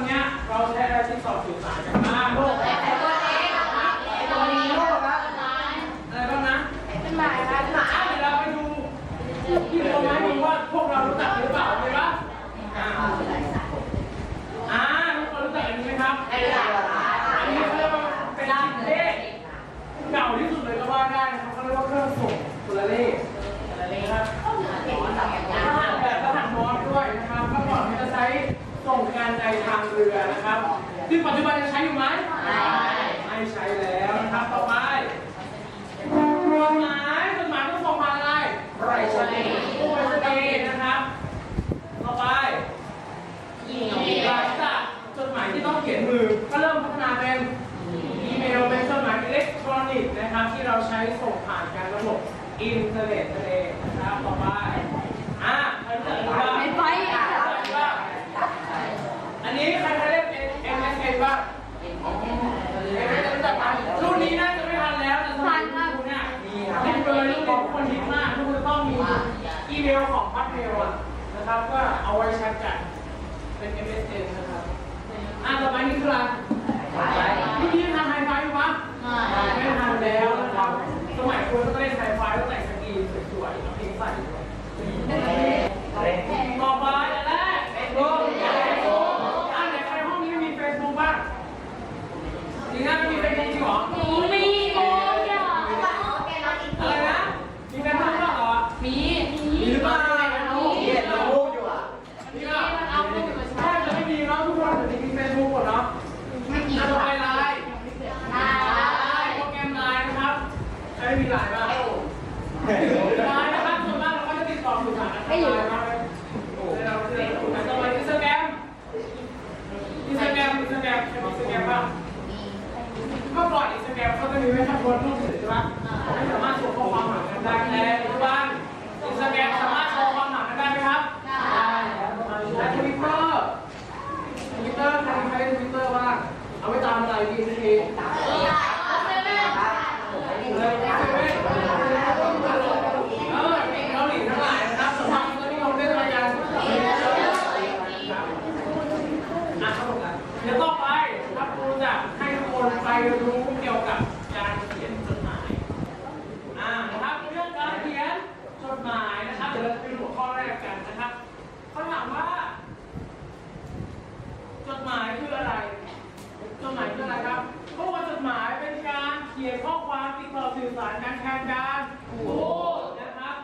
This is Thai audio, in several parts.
บันเนี้เราใช้อะไรติดต่อสื่อสารกันบ้างตัวนี้ลูกครับอะไรบ้างนะเป็นหมาครับอะเดี๋ยวเราไปดูที่เรามาดูว่าพวกเรารู้จักหรือเปล่าใช่ปะอ่าอ่าทุกคนรู้จักอันนี้ไหมครับอันนี้เขาเรียกว่าเป็นเลขเก่าที่สุดเลยก็ว่าได้นะครับเขาเรียกว่าเครื่องส่งโทรเลขนะครับรหับารในทางเรือนะครับซึ่งปัจจุบันยังใช้อยู่ไหมไม่ใช้แล้วนะครับต่อไปจดหมายจดหมายต้องส่งผ่านอะไรไปรษณีย์ตู้ไปรษณีย์นะครับ ต่อไปหลังจากจดหมายที่ต้องเขียนมือก็เริ่มพัฒนาเป็นอีเมลเป็นจดหมายอิเล็กทรอนิกส์นะครับ ที่เราใช้ส่งผ่านการระบบอินเทอร์เน็ตนั่นเองนะครับต่อไปอะใครรู้จักบ้าง เป็นไฟอะ บ้างอันนี้ใครเคยเล่น MSN บ้าง MSN รู้จักไหมรุ่นนี้น่าจะไม่ทันแล้วแต่สมัยคุณเนี่ยฮิตเลยรุ่นนี้ทุกคนฮิตมากทุกคนต้องมีอี เมลของพัทเมลอะนะครับก็เอาไว้แชทกันเป็น MSN นะครับอะต่อไปนี่คืออะไรพี่พี่ทำไฮไฟอยู่ปะไม่ทำแล้วนะครับสมัยคุณก็เล่นไฮไฟแล้วแต่งสกีสวยๆเอาเพลงใส่ ตาแกรมบ้างเมื่อก่อนอินสตาแกรมเขาจะมีไว้ทำบนรูปถือใช่ปะไม่สามารถส่งข้อความหากันได้แต่ปัจจุบันอินสตาแกรมสามารถส่งข้อความหมากันได้ไหมครับได้และทวิตเตอร์ทวิตเตอร์ใครใช้ทวิตเตอร์บ้างเอาไว้ตามอะไรดีทีเลยเซเว่นเออเกาหลีทั้งหลายนะครับสำหรับคนที่เขาเล่นรายการอะครับผมนะเดี๋ยวต่อไปครับครูจะให้ทุกคนไปรู้เกี่ยวกับการเขียนจดหมาย อ่านะครับเรื่องการเขียนจดหมายนะครับ เดี๋ยวเราจะไปดูหัวข้อแรกกันนะครับเขาถามว่า จดหมายคืออะไร จดหมายคืออะไรครับเพราะว่าจดหมายเป็นการเขียนข้อความติดต่อสื่อสารกันแทนการพูดนะครับ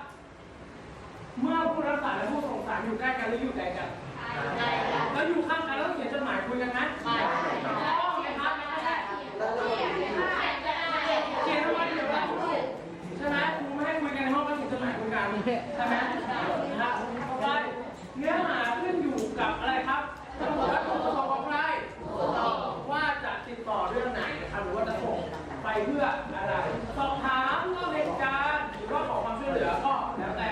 เมื่อผู้รับสารและผู้ส่งสารอยู่ใกล้กันหรืออยู่ไกลกันแล้วอยู่ข้างกันแล้วเขียนจดหมายคุยกันไหมไม่ต้องไหมครับเขียนทำไมเดี๋ยวเราใช่ไหมครูไม่ให้คุยกันในห้องก็เขียนจดหมายคุยกันใช่ไหมนะครับต่อไปเนื้อหาขึ้นอยู่กับอะไรครับวัตถุประสงค์ของใครว่าจะติดต่อเรื่องไหนนะครับหรือว่าจะส่งไปเพื่ออะไรสอบถามเรื่องเหตุการณ์หรือว่าขอความช่วยเหลือก็แล้วแต่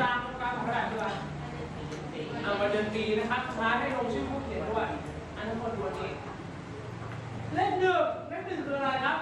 กลางตรงกลางของกระดาษด้วยเอามาเดินปีนะครับท้ายให้ลงชื่อผู้เขียนด้วย อันนั้นคนดูนี้ เลขหนึ่งเลขหนึ่งคืออะไรครับ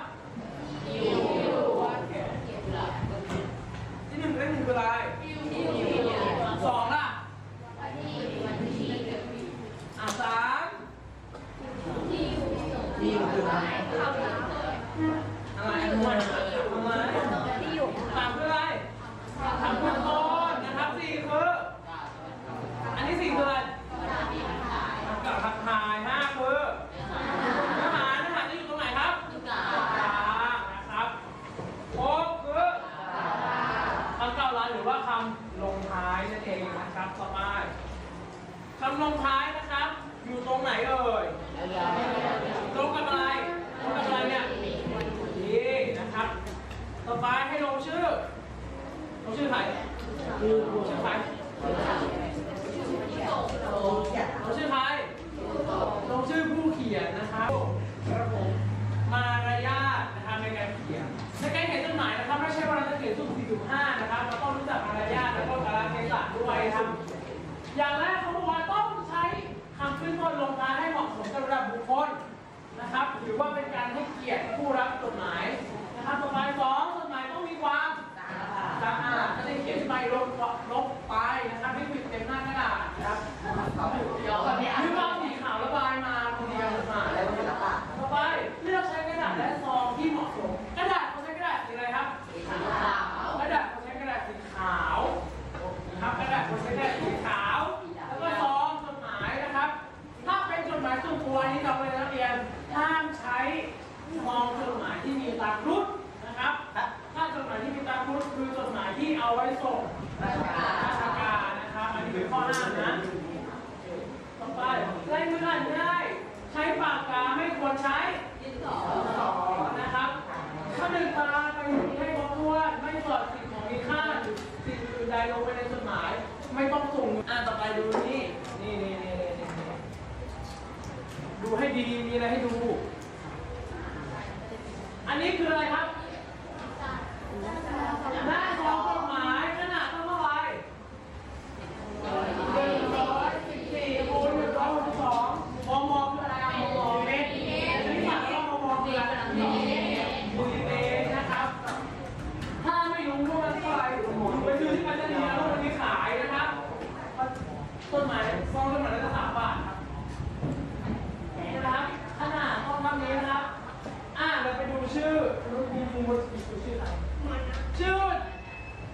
嗯 ไล่ลบลบ ที่เอาไว้ส่งราชการาชารนะครับอันนี้เป็นข้อห้ามนะต้อไปไล่เมื่อนได้ ใช้ปากกาไม่ควรใช้ยึดสองนะครับข้อหนึ่งตาไปที่ให้ครบถ้วนไม่สอดสิ่งของมีค่าหรือสิ่งอื่นใดลงไปในจดหมาย ไม่ต้องส่งอ่านต่อไปดูนี่นี่นี่นี่ดูให้ดีมีอะไรให้ดู อันนี้คืออะไรครับ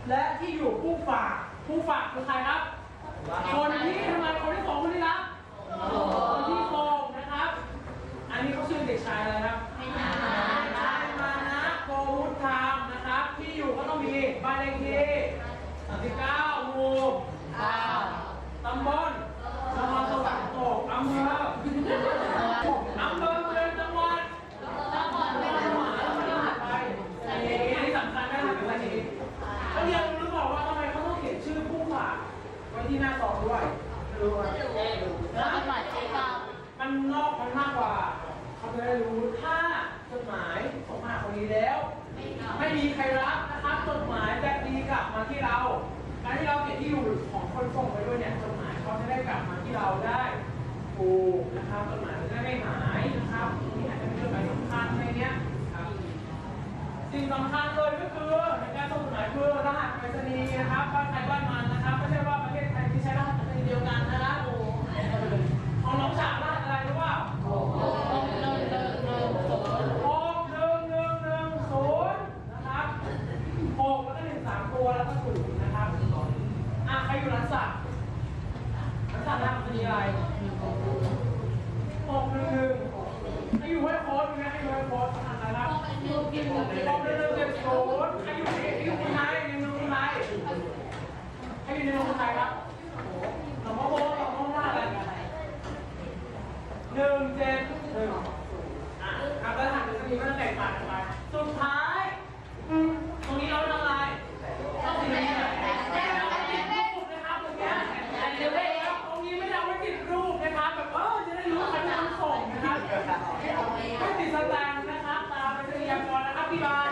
และที่อยู่ผู้ฝาก ผู้ฝากคือใครครับ คนที่ทำไมคนที่สองคนนี้รับคนที่สองนะครับ อันนี้เขาชื่อเด็กชายอะไรครับชายมานะโกวุฒธรรมนะครับ ที่อยู่ก็ต้องมีบ้านเลขที่39หมู่ตำบลนครสวรรค์ตกอำเภอ สิ่งสำคัญเลยก็คือในการส่งจดหมายคือรหัสไปรษณีย์นะครับบ้านใครบ้านมันนะครับไม่ใช่ว่าประเทศไทยที่ใช้รหัสไปรษณีย์เดียวกันนะครับโอ้ของน้องฉากรหัสอะไรรู้เปล่าโอ้โหเลิศเลิศเลิศโอ้ หกแล้วก็หนึ่งสามตัวแล้วก็ศูนย์นะครับอะใครอยู่ร้านสัต กินหมูกินนมเร็วๆเจ็บโสนใครอยู่นี่อยู่คุณนายอยู่ในคุณนายใครอยู่ในคุณนายครับหลวงพ่อโบหลวงพ่อว่าอะไรหนึ่งเจ็ดหนึ่งอะแล้วหันจะมีมันแตกต่างกันไปสุดท้าย happy life.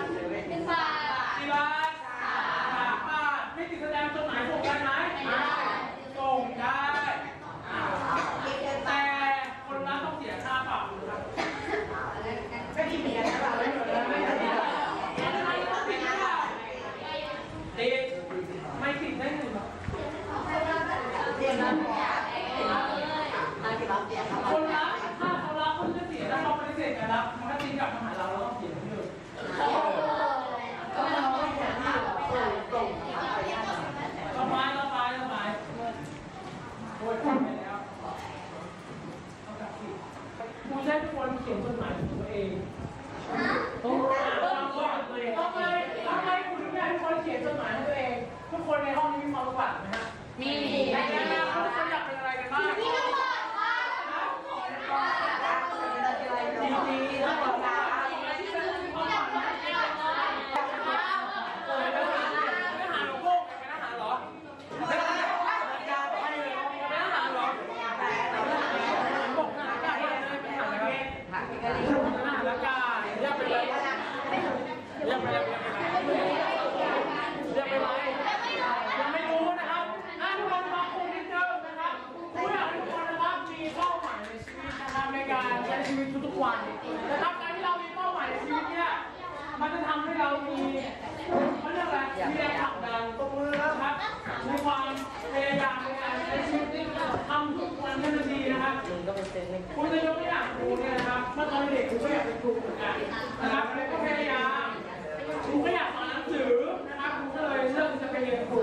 มันจะทำให้เรามีเขาเรียกอะไรมีแรงผลักดันตบมือคนะครับมีความพยายามในการใช้ชีวิตทำทุกวันให้มันดีนะครับคุณจะยกตัวอย่างครูเนี่ยนะครับเมื่อตอนเด็กครูก็อยากเป็นครูเหมือนกันนะครับก็พยายามครูก็อยากสอนหนังสือนะครับครูก็เลยเลือกที่จะไปเรียนครู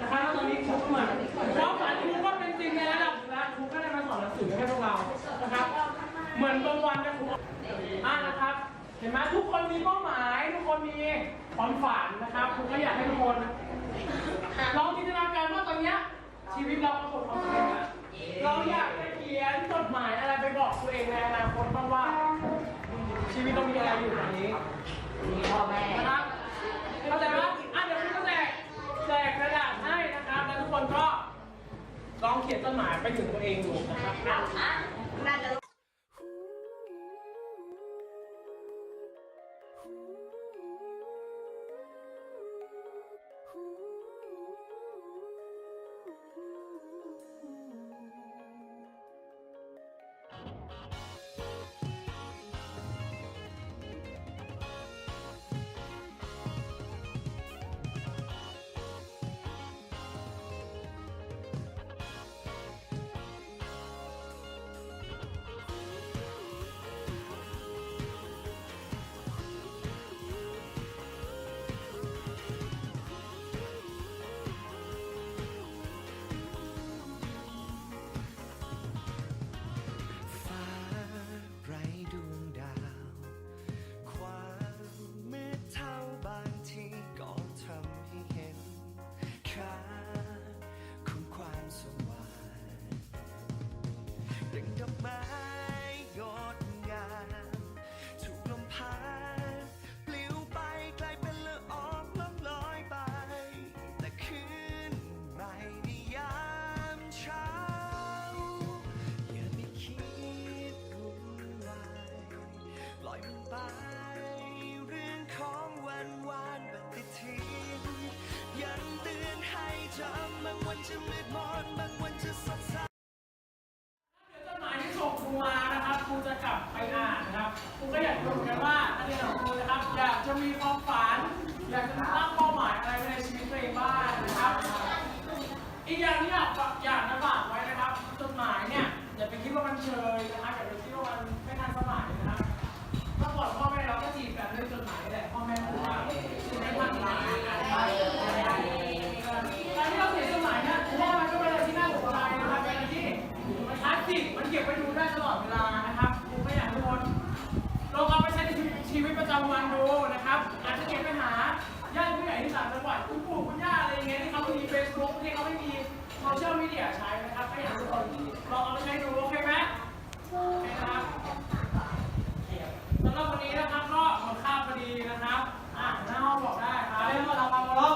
นะครับแล้วตอนนี้ครูก็มือนความฝันครูก็เป็นจริงในระดับแล้วครูก็ได้มาสอนหนังสือให้พวกเรานะครับ เหมือนบางวันนะครูอ่านะครับ ห็นไหมทุกคนมีเป้าหมาย ทุกคนมีความฝันนะครับครูก็อยากให้ทุกคนลองจินตนาการว่าตอนเนี้ยชีวิตเราประสบความสำเร็จแล้วเราอยากจะเขียนจดหมายอะไรไปบอกตัวเองในอนาคตบ้างว่า ชีวิตเรามีอะไรอยู่ตอนนี้มีพ่อแม่นะครับเข้าใจไหมอะเดี๋ยวคุณก็แจกแจกกระดาษให้นะครับ แล้วทุกคนก็ลองเขียนจดหมายไปถึงตัวเองดูนะครับอะน่าจะ จะมืดมนบางวันจะสดใสจดหมายที่ส่งครูมานะครับครูจะกลับไปอ่านนะครับครูก็อยากรู้เหมือนกันว่านักเรียนของครูนะครับ อยากจะมีความฝัน อยากจะตั้งเป้าหมายอะไรไว้ในชีวิตตัวเองบ้างนะครับ อีกอย่างที่อยากฝากอยากจะฝากไว้นะครับจดหมายเนี่ยอย่าไปคิดว่ามันเชย มันเก็บไว้ดูได้ตลอดเวลานะครับผมก็อยากห้ทุกคนลองเอาไปใช้ในชีวิตประจำวันดูนะครับ อาจจะเก็บไปหาญาติผู้ใหญ่ที่ต่างจังหวัดคุณปู่คุณย่าอะไรอย่างเงี้ยที่เขาไม่มีเฟซบุ๊กที่เขาไม่มีโซเชียลมีเดียใช้นะครับก็อยากให้ทุกคนลองเอาไปใช้ดูโอเคไหมโอเคครับสำหรับวันนี้นะครับก็หมดคาบพอดีนะครับอะหน้าห้องบอกได้ครับเรื่องเราทำมาแล้ว